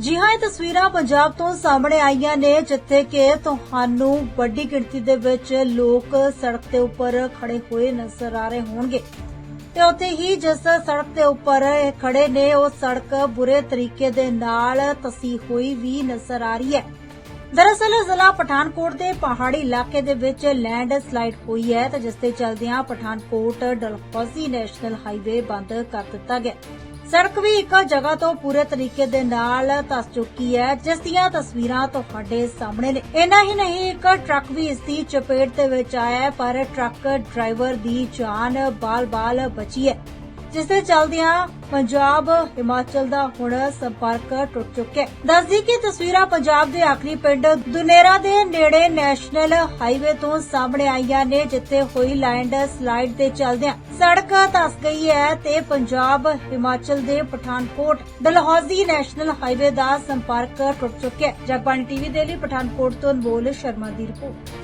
ਜੀ ਹਾਂ, ਇਹ ਤਸਵੀਰਾਂ ਪੰਜਾਬ ਤੋਂ ਸਾਹਮਣੇ ਆਈਆਂ ਨੇ, ਜਿੱਥੇ ਕਿ ਤੁਹਾਨੂੰ ਵੱਡੀ ਗਿਣਤੀ ਦੇ ਵਿੱਚ ਲੋਕ ਸੜਕ ਦੇ ਉੱਪਰ ਖੜੇ ਹੋਏ ਨਜ਼ਰ ਆ ਰਹੇ ਹੋਣਗੇ। ਤੇ ਉੱਥੇ ਹੀ ਜਿਸ ਸੜਕ ਦੇ ਉੱਪਰ ਖੜੇ ਨੇ, ਉਹ ਸੜਕ ਬੁਰੇ ਤਰੀਕੇ ਦੇ ਨਾਲ ਤਸੀ ਹੋਈ ਵੀ ਨਜ਼ਰ ਆ ਰਹੀ ਹੈ। ਦਰਅਸਲ ਜ਼ਿਲ੍ਹਾ ਪਠਾਨਕੋਟ ਦੇ ਪਹਾੜੀ ਇਲਾਕੇ ਦੇ ਵਿੱਚ ਲੈਂਡ ਸਲਾਈਡ ਹੋਈ ਹੈ ਤੇ ਜਿਸ ਦੇ ਚਲਦਿਆਂ ਪਠਾਨਕੋਟ ਡਲਹੌਜ਼ੀ ਨੈਸ਼ਨਲ ਹਾਈਵੇ ਬੰਦ ਕਰ ਦਿੱਤਾ ਗਿਆ। ਸੜਕ ਵੀ ਇੱਕ ਜਗ੍ਹਾ ਤੋਂ ਪੂਰੇ ਤਰੀਕੇ ਦੇ ਨਾਲ ਧਸ ਚੁੱਕੀ ਹੈ, ਜਿਸ ਦੀਆਂ ਤਸਵੀਰਾਂ ਤੁਹਾਡੇ ਸਾਹਮਣੇ ਨੇ। ਇੰਨਾ ਹੀ ਨਹੀਂ, ਇੱਕ ਟਰੱਕ ਵੀ ਇਸ ਦੀ ਚਪੇਟ ਦੇ ਵਿੱਚ ਆਇਆ ਪਰ ਟਰੱਕ ਡਰਾਈਵਰ ਦੀ ਜਾਨ ਬਾਲ-ਬਾਲ ਬਚੀ ਹੈ। ਜਿਸ ਦੇ ਚਲਦਿਆਂ ਪੰਜਾਬ, ਹਿਮਾਚਲ ਦਾ ਹੁਣ ਸੰਪਰਕ ਟੁੱਟ ਚੁੱਕਿਆ ਹੈ। ਦੱਸਦੀ ਕਿ ਤਸਵੀਰਾਂ ਪੰਜਾਬ ਦੇ ਆਖਰੀ ਪਿੰਡ ਦੁਨੇਰਾ ਦੇ ਨੇੜੇ ਨੈਸ਼ਨਲ ਹਾਈਵੇ ਤੋਂ ਸਾਹਮਣੇ ਆਈਆਂ ਨੇ, ਜਿੱਥੇ ਹੋਈ ਲੈਂਡ ਸਲਾਈਡ ਦੇ ਚਲਦਿਆਂ ਸੜਕ ਧਸ ਗਈ ਹੈ ਤੇ ਪੰਜਾਬ, ਹਿਮਾਚਲ ਦੇ ਪਠਾਨਕੋਟ, ਡਲਹੌਜ਼ੀ ਨੈਸ਼ਨਲ ਹਾਈਵੇ ਦਾ ਸੰਪਰਕ ਟੁੱਟ ਚੁੱਕਿਆ ਹੈ। ਜਗਬਾਣੀ ਟੀਵੀ ਦੇ ਲਈ ਪਠਾਨਕੋਟ ਤੋਂ ਅਨਮੋਲ ਸ਼ਰਮਾ ਦੀ ਰਿਪੋਰਟ।